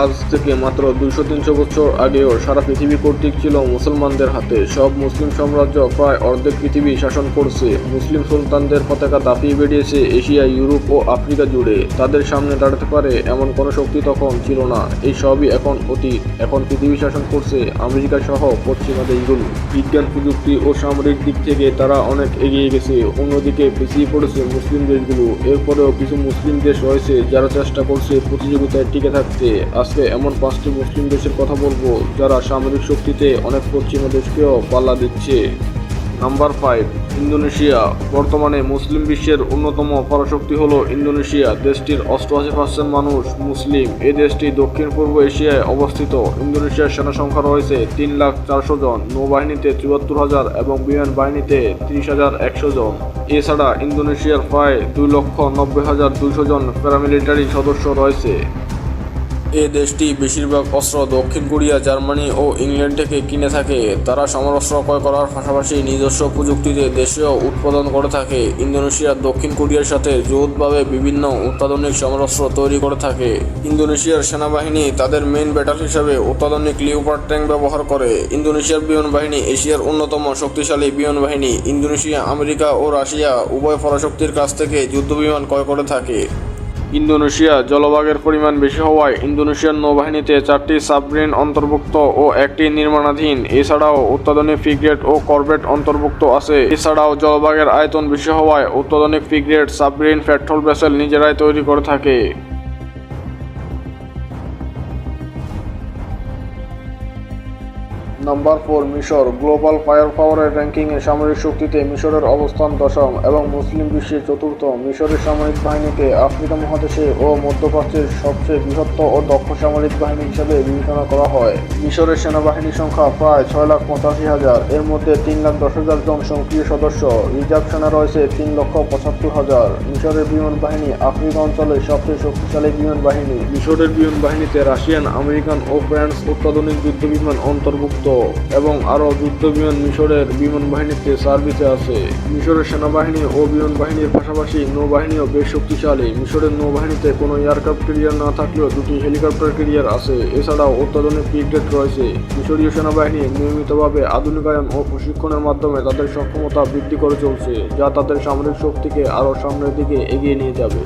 আজ থেকে মাত্র দুইশো তিনশো বছর আগেও সারা পৃথিবী কর্তৃক ছিল মুসলমানদের হাতে। সব মুসলিম সাম্রাজ্য প্রায় অর্ধেক পৃথিবী শাসন করছে। মুসলিম সুলতানদের পতাকা দাপিয়ে বেরিয়েছে এশিয়া, ইউরোপ ও আফ্রিকা জুড়ে। তাদের সামনে দাঁড়াতে পারে এমন কোনো শক্তি তখন ছিল না। এই সবই এখন অতীত। এখন পৃথিবী শাসন করছে আমেরিকা সহ পশ্চিমা দেশগুলো। বিজ্ঞান, প্রযুক্তি ও সামরিক দিক থেকে তারা অনেক এগিয়ে গেছে। অন্যদিকে পিছিয়ে পড়েছে মুসলিম দেশগুলো। এরপরেও কিছু মুসলিম দেশ রয়েছে যারা চেষ্টা করছে প্রতিযোগিতায় টিকে থাকতে। আজকে এমন পাঁচটি মুসলিম দেশের কথা বলব যারা সামরিক শক্তিতে অনেক পশ্চিমা দেশকেও পাল্লা দিচ্ছে। Number five, Indonesia. বর্তমানে মুসলিম বিশ্বের অন্যতম পরাশক্তি হলো ইন্দোনেশিয়া। দেশটির অষ্টআশি পার্সেন্ট মানুষ মুসলিম। এই দেশটি দক্ষিণ পূর্ব এশিয়ায় অবস্থিত। ইন্দোনেশিয়ার সেনা সংখ্যা রয়েছে তিন লাখ চারশো জন, নৌবাহিনীতে চুয়াত্তর হাজার এবং বিমান বাহিনীতে তিরিশ হাজার একশো জন। এছাড়া ইন্দোনেশিয়ার প্রায় দুই লক্ষ নব্বই হাজার দুইশো জন প্যারামিলিটারি সদস্য রয়েছে। এ দেশটি বেশিরভাগ অস্ত্র দক্ষিণ কোরিয়া, জার্মানি ও ইংল্যান্ড থেকে কিনে থাকে। তারা সমরাস্ত্র ক্রয় করার পাশাপাশি নিজস্ব প্রযুক্তিতে দেশেও উৎপাদন করে থাকে। ইন্দোনেশিয়া দক্ষিণ কোরিয়ার সাথে যৌথভাবে বিভিন্ন অত্যাধুনিক সমরাস্ত্র তৈরি করে থাকে। ইন্দোনেশিয়ার সেনাবাহিনী তাদের মেইন ব্যাটাল হিসাবে অত্যাধুনিক লিওপার্ড ট্যাঙ্ক ব্যবহার করে। ইন্দোনেশিয়ার বিমান বাহিনী এশিয়ার অন্যতম শক্তিশালী বিমান বাহিনী। ইন্দোনেশিয়া, আমেরিকা ও রাশিয়া উভয় পরাশক্তির কাছ থেকে যুদ্ধবিমান ক্রয় করে থাকে। ইন্দোনেশিয়া জলভাগের পরিমাণ বেশি হওয়ায় ইন্দোনেশিয়ার নৌবাহিনীতে চারটি সাবমেরিন অন্তর্ভুক্ত ও একটি নির্মাণাধীন। এছাড়াও অত্যাধুনিক ফ্রিগেট ও করবেট অন্তর্ভুক্ত আছে। এছাড়াও জলভাগের আয়তন বেশি হওয়ায় অত্যাধুনিক ফ্রিগেট, সাবমেরিন, পেট্রোল ভেসেল নিজেরাই তৈরি করে থাকে। নাম্বার ফোর, মিশর। গ্লোবাল ফায়ার পাওয়ারের র্যাঙ্কিংয়ে সামরিক শক্তিতে মিশরের অবস্থান দশম এবং মুসলিম বিশ্বে চতুর্থ। মিশরের সামরিক বাহিনীকে আফ্রিকা মহাদেশে ও মধ্যপ্রাচ্যের সবচেয়ে বৃহত্ত ও দক্ষ সামরিক বাহিনী হিসেবে বিবেচনা করা হয়। মিশরের সেনাবাহিনীর সংখ্যা প্রায় ছয় লাখ পঁচাশি হাজার। এর মধ্যে তিন লাখ দশ হাজার জন সক্রিয় সদস্য। রিজার্ভ সেনা রয়েছে তিন লক্ষ পঁচাত্তর হাজার। মিশরের বিমান বাহিনী আফ্রিকা অঞ্চলের সবচেয়ে শক্তিশালী বিমান বাহিনী। মিশরের বিমান বাহিনীতে রাশিয়ান, আমেরিকান ও ফ্রান্স অত্যাধুনিক যুদ্ধ বিমান অন্তর্ভুক্ত। এবং আরও যুদ্ধ বিমান মিশরের বিমান বাহিনীতে সার্ভিসে আছে। মিশরের সেনাবাহিনী ও বিমান বাহিনীর পাশাপাশি নৌবাহিনীও বেশ শক্তিশালী। মিশরের নৌবাহিনীতে কোনো এয়ারক্রাফট ক্যারিয়ার না থাকলেও দুটি হেলিকপ্টার ক্যারিয়ার আছে। এছাড়াও অত্যাধুনিক ফ্রিগেট রয়েছে। মিশরীয় সেনাবাহিনী নিয়মিতভাবে আধুনিকায়ন ও প্রশিক্ষণের মাধ্যমে তাদের সক্ষমতা বৃদ্ধি করে চলছে, যা তাদের সামরিক শক্তিকে আরও সামনের দিকে এগিয়ে নিয়ে যাবে।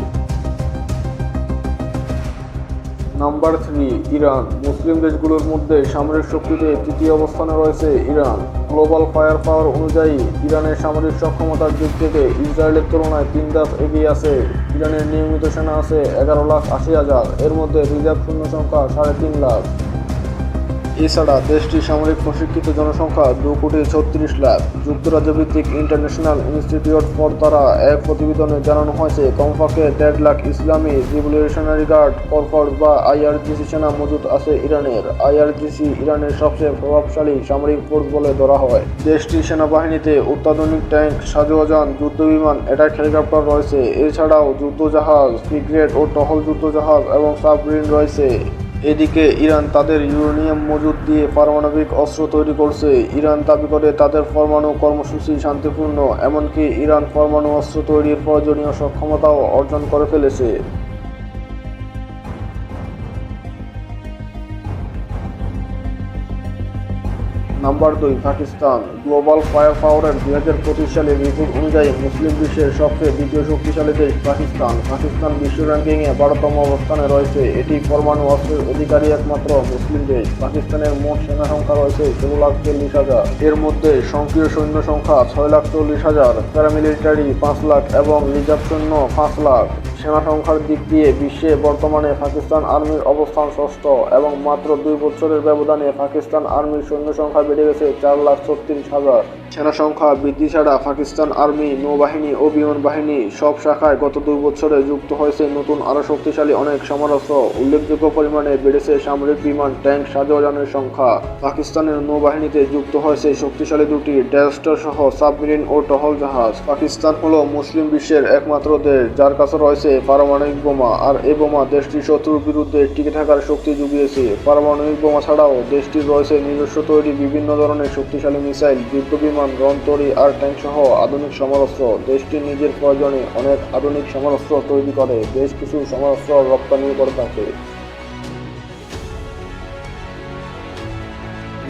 Number three, Iran. মুসলিম দেশগুলোর মধ্যে সামরিক শক্তিতে তৃতীয় অবস্থানে রয়েছে ইরান। গ্লোবাল ফায়ার পাওয়ার অনুযায়ী ইরানের সামরিক সক্ষমতার দিক থেকে ইসরায়েলের তুলনায় তিন ধাপ এগিয়ে আছে। ইরানের নিয়মিত সেনা আছে এগারো লাখ আশি হাজার। এর মধ্যে রিজার্ভ শূন্য সংখ্যা সাড়ে তিন লাখ। এছাড়া দেশটির সামরিক প্রশিক্ষিত জনসংখ্যা দু কোটি ছত্রিশ লাখ। যুক্তরাজ্য ভিত্তিক ইন্টারন্যাশনাল ইনস্টিটিউট ফর দ্বারা এক প্রতিবেদনে জানানো হয়েছে, কমপক্ষে দেড় লাখ ইসলামী রিভলিউশনারি গার্ড কর্পস বা আইআরজিসি সেনা মজুদ আছে ইরানের। আইআরজিসি ইরানের সবচেয়ে প্রভাবশালী সামরিক ফোর্স বলে ধরা হয়। দেশটির সেনাবাহিনীতে অত্যাধুনিক ট্যাঙ্ক, সাজোয়াজান, যুদ্ধবিমান, অ্যাটাক হেলিকপ্টার রয়েছে। এছাড়াও যুদ্ধজাহাজ ফ্রিগেট ও টহল যুদ্ধজাহাজ এবং সাবমেরিন রয়েছে। এদিকে ইরান তাদের ইউরেনিয়াম মজুদ দিয়ে পারমাণবিক অস্ত্র তৈরি করছে। ইরান দাবি করে তাদের পরমাণু কর্মসূচি শান্তিপূর্ণ, এমনকি ইরান পরমাণু অস্ত্র তৈরির প্রয়োজনীয় সক্ষমতাও অর্জন করে ফেলেছে। নাম্বার দুই, পাকিস্তান। গ্লোবাল ফায়ার পাওয়ারের দুই হাজার পঁচিশ সালের রিপোর্ট অনুযায়ী মুসলিম বিশ্বের সবচেয়ে দ্বিতীয় শক্তিশালী দেশ পাকিস্তান। পাকিস্তান বিশ্ব র্যাঙ্কিংয়ে বারোতম অবস্থানে রয়েছে। এটি পরমাণু অস্ত্রের অধিকারী একমাত্র মুসলিম দেশ। পাকিস্তানের মোট সেনা সংখ্যা রয়েছে ষোলো লাখ চল্লিশ হাজার। এর মধ্যে সক্রিয় সৈন্য সংখ্যা ছয় লাখ চল্লিশ হাজার। প্যারামিলিটারি পাঁচ লাখ এবং রিজার্ভ সৈন্য পাঁচ লাখ। সেনা সংখ্যার দিক দিয়ে বিশ্বে বর্তমানে পাকিস্তান আর্মির অবস্থান ষষ্ঠ এবং মাত্র দুই বছরের ব্যবধানে পাকিস্তান আর্মির সৈন্য সংখ্যা বেড়ে গেছে চার লাখ ছত্রিশ হাজার। সেনা সংখ্যা বৃদ্ধি ছাড়া পাকিস্তান আর্মি, নৌবাহিনী ও বিমান বাহিনী সব শাখায় গত দুই বছরে যুক্ত হয়েছে নতুন আরও শক্তিশালী অনেক সমরাস্ত্র উল্লেখযোগ্য পরিমাণে বেড়েছে সামরিক বিমান, ট্যাঙ্ক সাজোয়াজানের সংখ্যা। পাকিস্তানের নৌবাহিনীতে যুক্ত হয়েছে শক্তিশালী দুটি ড্যাস্টার সহ সাবমেরিন ও টহল জাহাজ। পাকিস্তান হলো মুসলিম বিশ্বের একমাত্র দেশ, যার কাছে রয়েছে পারমাণবিক বোমা আর এ বোমা দেশটির শত্রুর বিরুদ্ধে টিকে থাকার শক্তি জুগিয়েছে। পারমাণবিক বোমা ছাড়াও দেশটির রয়েছে নিজস্ব তৈরি বিভিন্ন ধরনের শক্তিশালী মিসাইল, যুদ্ধ বিমান রণতরী আর ট্যাঙ্ক সহ আধুনিক সমরাস্ত্র। দেশটির নিজের প্রয়োজনে অনেক আধুনিক সমরাস্ত্র তৈরি করে। বেশ কিছু সমরাস্ত্র রপ্তানি করে থাকে।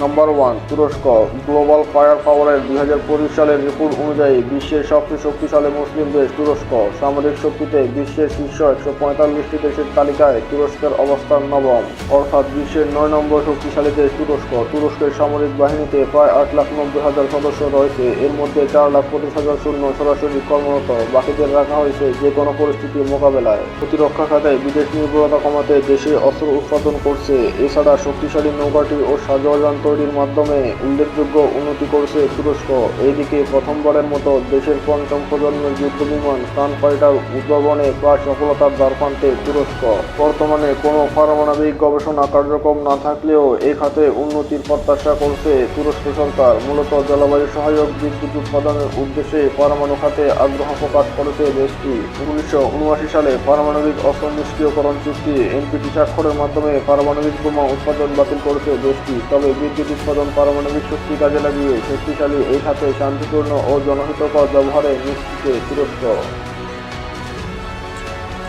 নাম্বার ওয়ান, তুরস্ক, গ্লোবাল ফায়ার পাওয়ারের দুই হাজার পঁচিশ সালের রিপোর্ট অনুযায়ী বিশ্বের সবচেয়ে শক্তিশালী মুসলিম দেশ তুরস্ক। সামরিক শক্তিতে বিশ্বের শীর্ষ একশো পঁয়তাল্লিশটি দেশের তালিকায় তুরস্কের অবস্থান নবম, অর্থাৎ বিশ্বের নয় নম্বর শক্তিশালী দেশ তুরস্ক। তুরস্কের সামরিক বাহিনীতে প্রায় আট লাখ নব্বই হাজার সদস্য রয়েছে। এর মধ্যে চার লাখ পঁচিশ হাজার শূন্য সরাসরি কর্মরত, বাকিদের রাখা হয়েছে যে কোনো পরিস্থিতি মোকাবেলায়। প্রতিরক্ষা খাতে বিদেশ নির্ভরতা কমাতে দেশে অস্ত্র উৎপাদন করছে। এছাড়া শক্তিশালী নৌকাটি ও সাজোয়াজান তৈরির মাধ্যমে উল্লেখযোগ্য উন্নতি করছে তুরস্ক। এইদিকে প্রথমবারের মতো দেশের পঞ্চম প্রজন্মের যুদ্ধ বিমান সান ফাইটার উদ্ভাবনে প্রায় সফলতার দ্বারপ্রান্তে তুরস্ক। বর্তমানে কোনো পারমাণবিক গবেষণা কার্যক্রম না থাকলেও এই খাতে উন্নতির প্রত্যাশা করছে তুরস্ক সরকার। মূলত জলবায়ু সহায়ক বিদ্যুৎ উৎপাদনের উদ্দেশ্যে পরমাণু খাতে আগ্রহ প্রকাশ করেছে দেশটি। উনিশশো উনআশি সালে পারমাণবিক অস্ত্র নিষ্ক্রিয়করণ চুক্তি এনপিটি স্বাক্ষরের মাধ্যমে পারমাণবিক বোমা উৎপাদন বাতিল করেছে দেশটি। তবে বিদ্যুৎ উৎপাদন পারমাণবিক শক্তি কাজে লাগিয়ে শক্তিশালী, এই খাতে শান্তিপূর্ণ ও জনহিতকর ব্যবহারে নিশ্চিতে তুরস্ক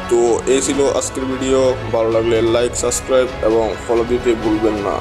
তো এই ছিল আজকের ভিডিও। ভালো লাগলে লাইক সাবস্ক্রাইব এবং ফলো দিতে ভুলবেন না।